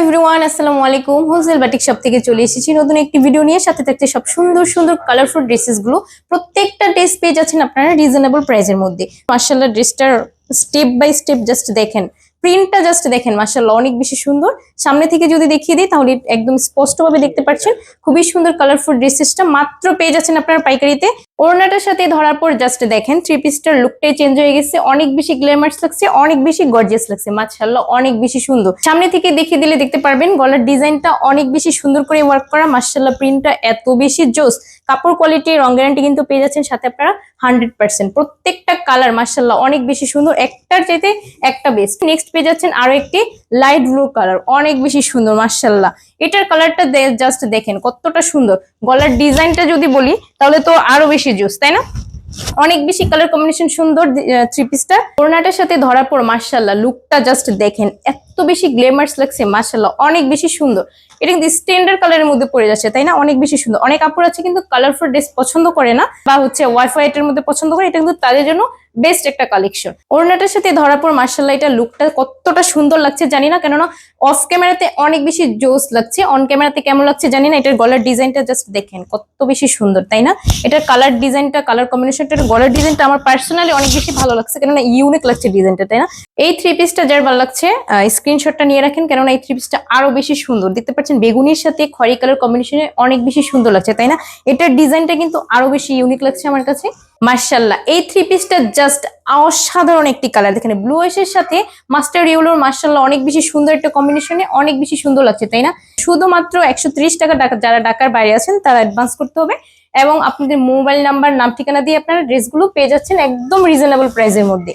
Everyone আসসালামু আলাইকুম। Wholesale batik shop থেকে চলে এসেছি নতুন একটি ভিডিও নিয়ে। সাথে থাকতে সব সুন্দর সুন্দর কালারফুল ড্রেসেসগুলো। প্রত্যেকটা ড্রেস পেয়ে যাচ্ছেন আপনারা রিজনেবল প্রাইসের মধ্যে। মার্শাল্লাহ ড্রেসটার স্টেপ বাই স্টেপ জাস্ট দেখেন। প্রিন্টটা জাস্ট দেখেন মার্শাল্লাহ অনেক বেশি সুন্দর। সামনে থেকে যদি দেখিয়ে দিই, তাহলে একদম স্পষ্টভাবে দেখতে পাচ্ছেন। খুবই সুন্দর কালারফুল ড্রেসেসটা মাত্র পেয়ে যাচ্ছেন আপনারা পাইকারিতে। ওড়নাটার সাথে ধরার পর জাস্ট দেখেন থ্রি পিসটার লুকটাই চেঞ্জ হয়ে গেছে। অনেক বেশি গ্ল্যামার্স লাগছে, অনেক বেশি গর্জিয়াস লাগছে মার্শাল্লাহ অনেক বেশি সুন্দর। সামনে থেকে দেখিয়ে দিলে দেখতে পারবেন, গলার ডিজাইনটা অনেক বেশি সুন্দর করে ওয়ার্ক করা মার্শাল্লাহ প্রিন্টটা এত বেশি জোস। কাপড় কোয়ালিটি রং গ্যারান্টি কিন্তু পেয়ে যাচ্ছেন সাথে আপনারা হান্ড্রেড পার্সেন্ট প্রত্যেকটা কালার মার্শাল্লাহ অনেক বেশি সুন্দর, একটার চাইতে একটা বেস্ট নেক্সট পেয়ে যাচ্ছেন আরও একটি লাইট ব্লু কালার অনেক বেশি সুন্দর মার্শাল্লাহ এটার কালারটা জাস্ট দেখেন কতটা সুন্দর। গলার ডিজাইনটা যদি বলি, তাহলে তো আরও বেশি জুস তাই না? অনেক বেশি কালার কম্বিনেশন সুন্দর থ্রি পিসটা ওড়নাটার সাথে ধরার পর মার্শাল্লাহ লুকটা জাস্ট দেখেন, এত বেশি গ্লেমার্স লাগছে মার্শাল্লাহ অনেক বেশি সুন্দর। এটা কিন্তু স্ট্যান্ডার্ড কালারের মধ্যে পড়ে যাচ্ছে, তাই না? অনেক বেশি সুন্দর। অনেক আপুর আছে কিন্তু কালারফুল ড্রেস পছন্দ করে না, বা হচ্ছে ওয়াইফাই এর মধ্যে পছন্দ করে, এটা কিন্তু তাদের জন্য বেস্ট একটা কালেকশন ওড়নাটার সাথে ধরার পর মার্শাল্লাহ এটা লুকটা কতটা সুন্দর লাগছে জানি না, কেননা অফ ক্যামেরাতে অনেক বেশি জোস লাগছে অন ক্যামেরাতে কেমন লাগছে জানি না, এটার গলার ডিজাইনটা জাস্ট দেখেন, কত বেশি সুন্দর, তাই না? এটার কালার ডিজাইনটা কালার কম্বিনেশনটা গলার ডিজাইনটা আমার পার্সোনালি অনেক বেশি ভালো লাগছে, কেননা ইউনিক লাগছে ডিজাইনটা তাই না? এই থ্রি পিসটা যার ভালো লাগছে স্ক্রিনশটটা নিয়ে রাখেন, কেননা এই থ্রি পিসটা আরও বেশি সুন্দর। দেখতে পাচ্ছেন, বেগুনির সাথে খয়রি কালার কম্বিনেশনে অনেক বেশি সুন্দর লাগছে, তাই না? এটার ডিজাইনটা কিন্তু আরও বেশি ইউনিক লাগছে আমার কাছে। মার্শাল্লাহ এই থ্রি পিসটা জাস্ট অসাধারণ একটি কালার দেখেন ব্লু এর সাথে মাস্টার ইউলোর মার্শাল্লাহ অনেক বেশি সুন্দর একটা কম্বিনেশনে অনেক বেশি সুন্দর লাগছে, তাই না? শুধুমাত্র একশো টাকা যারা ঢাকার বাইরে আছেন, তারা অ্যাডভান্স করতে হবে এবং আপনাদের মোবাইল নাম্বার নাম, ঠিকানা দিয়ে আপনারা ড্রেসগুলো পেয়ে যাচ্ছেন একদম রিজনেবল প্রাইসের মধ্যে।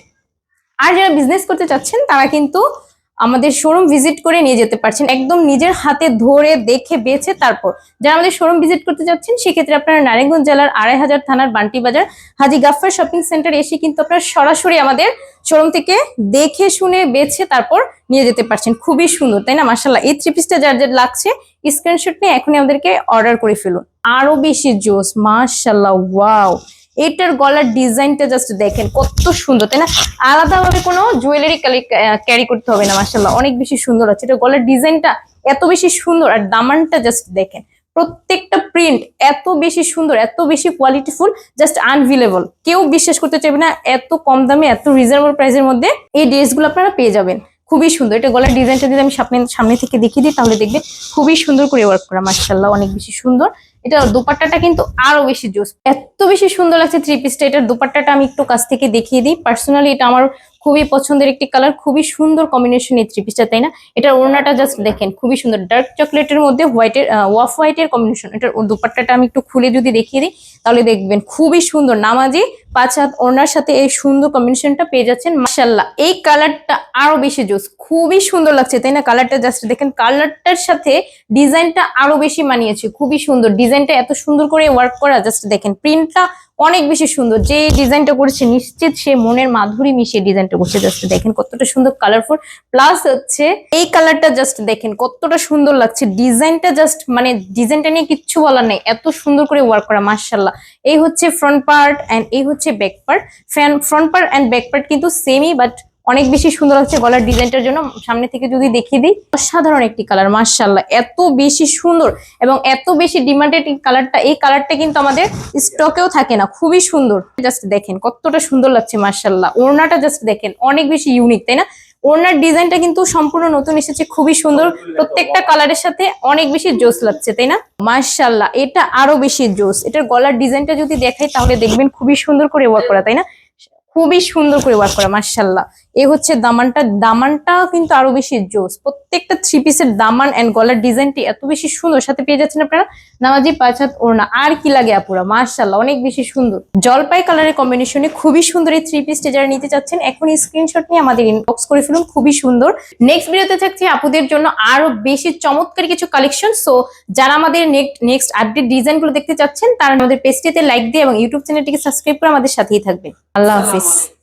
আর যারা বিজনেস করতে চাচ্ছেন, তারা কিন্তু আমাদের শোরুম ভিজিট করে নিয়ে যেতে পারছেন। একদম নিজের হাতে ধরে দেখে বেছে তারপর। যারা আমাদের শোরুম ভিজিট করতে যাচ্ছেন, সেক্ষেত্রে আপনারা নারায়ণগঞ্জ জেলার আড়াই হাজার থানার বান্টি বাজার, হাজি গাফার শপিং সেন্টার এসে কিন্তু আপনারা সরাসরি আমাদের শোরুম থেকে দেখে শুনে বেছে তারপর নিয়ে যেতে পারছেন। খুবই সুন্দর, তাই না? মার্শাল্লাহ এই থ্রি পিসটা যার যার লাগছে স্ক্রিনশট নিয়ে এখনই আমাদেরকে অর্ডার করে ফেলুন। আরও বেশি জোস মার্শাল্লাহ ওয়াও এটার গলার ডিজাইনটা জাস্ট দেখেন, কত সুন্দর, তাই না? আলাদাভাবে কোনো জুয়েলারি ক্যারি করতে হবে না মার্শাল্লাহ অনেক বেশি সুন্দর আছে। এটা গলার ডিজাইনটা এত বেশি সুন্দর আর দামানটা জাস্ট দেখেন, প্রত্যেকটা প্রিন্ট এত বেশি সুন্দর, এত বেশি কোয়ালিটিফুল জাস্ট আনভিলেবল কেউ বিশ্বাস করতে চাইবে না, এত কম দামে, এত রিজনেবল প্রাইসের মধ্যে এই ড্রেসগুলো আপনারা পেয়ে যাবেন। খুবই সুন্দর। এটা গলার ডিজাইনটা যদি আমি সামনে সামনে থেকে দেখিয়ে দিই, তাহলে দেখবে খুবই সুন্দর করে ওয়ার্ক করা মার্শাল্লাহ অনেক বেশি সুন্দর। এটা দোপাট্টাটা কিন্তু আরও বেশি জোস। এত বেশি সুন্দর লাগছে থ্রি পিসটা এটার দোপাট্টাটা আমি একটু কাছ থেকে দেখিয়ে দিই। পার্সোনালি এটা আমার খুবই পছন্দের একটি কালার খুবই সুন্দর কম্বিনেশন এই থ্রি পিসটা তাই না? এটার ওড়নাটা জাস্ট দেখেন, খুবই সুন্দর। ডার্ক চকলেটের মধ্যে হোয়াইটের ওয়াফ হোয়াইটের কম্বিনেশন এটার দোপাট্টাটা আমি একটু খুলে যদি দেখিয়ে দিই, তাহলে দেখবেন খুবই সুন্দর। নামাজি পাঁচ হাত ওনার সাথে এই সুন্দর কম্বিনেশনটা পেয়ে যাচ্ছেন মাসাল্লাহ এই কালারটা আরও বেশি জোস খুবই সুন্দর লাগছে, তাই না? কালারটা জাস্ট দেখেন কালারটার সাথে ডিজাইনটা আরও বেশি মানিয়েছে, খুবই সুন্দর। ডিজাইনটা এত সুন্দর করে ওয়ার্ক করা জাস্ট দেখেন প্রিন্টটা অনেক বেশি সুন্দর। যে ডিজাইনটা করেছে নিশ্চিত সে মনের মাধুরী মিশিয়ে ডিজাইনটা করছে। জাস্ট দেখেন কতটা সুন্দর কালারফুল প্লাস হচ্ছে এই কালারটা জাস্ট দেখেন কতটা সুন্দর লাগছে। ডিজাইনটা জাস্ট মানে ডিজাইনটা নিয়ে কিচ্ছু বলার নেই। এত সুন্দর করে ওয়ার্ক করা মার্শাল্লাহ এই হচ্ছে ফ্রন্ট পার্ট অ্যান্ড এই হচ্ছে back part fan front part and back part কিন্তু সেমই বাট অনেক বেশি সুন্দর হচ্ছে গলার ডিজাইনটার জন্য। সামনে থেকে যদি দেখিয়ে দিই, অসাধারণ একটি কালার মার্শাল্লাহ এত বেশি সুন্দর এবং এত বেশি ডিমান্ডেড কালারটা, এই কালারটা কিন্তু আমাদের স্টকেও থাকে না, খুবই সুন্দর। জাস্ট দেখেন, কতটা সুন্দর লাগছে মার্শাল্লাহ ওড়নাটা জাস্ট দেখেন, অনেক বেশি ইউনিক, তাই না? ওড়নার ডিজাইনটা কিন্তু সম্পূর্ণ নতুন এসেছে, খুবই সুন্দর, প্রত্যেকটা কালারের সাথে অনেক বেশি জোস লাগছে, তাই না? মার্শাল্লাহ এটা আরও বেশি জোস, এটার গলার ডিজাইনটা যদি দেখাই, তাহলে দেখবেন খুবই সুন্দর করে ওয়ার্ক করা, তাই না? খুবই সুন্দর করে ওয়ার্ক করা মার্শাল্লাহ এই হচ্ছে দামানটা দামানটা কিন্তু আরও বেশি জোস। প্রত্যেকটা থ্রি পিসের দামান এন্ড গলার ডিজাইনটি এত বেশি সুন্দর। সাথে পেয়ে যাচ্ছেন আপনারা নামাজি পাঁচ হাত ওড়না। আর কি লাগে আপুরা মার্শাল্লাহ অনেক বেশি সুন্দর। জলপাই কালারের কম্বিনেশনে খুবই সুন্দর এই থ্রি পিসটি যারা নিতে চাচ্ছেন, এখন স্ক্রিনশট নিয়ে আমাদের ইনবক্স করে ফেলুন, খুবই সুন্দর। নেক্সট ভিডিওতে থাকছে আপুদের জন্য আরও বেশি চমৎকার কিছু কালেকশন সো যারা আমাদের নেক্সট আপডেট ডিজাইনগুলো দেখতে চাচ্ছেন, তারা আমাদের পেজটিতে লাইক দিয়ে এবং ইউটিউব চ্যানেলটিকে সাবস্ক্রাইব করে আমাদের সাথেই থাকবেন। আল্লাহ হাফিজ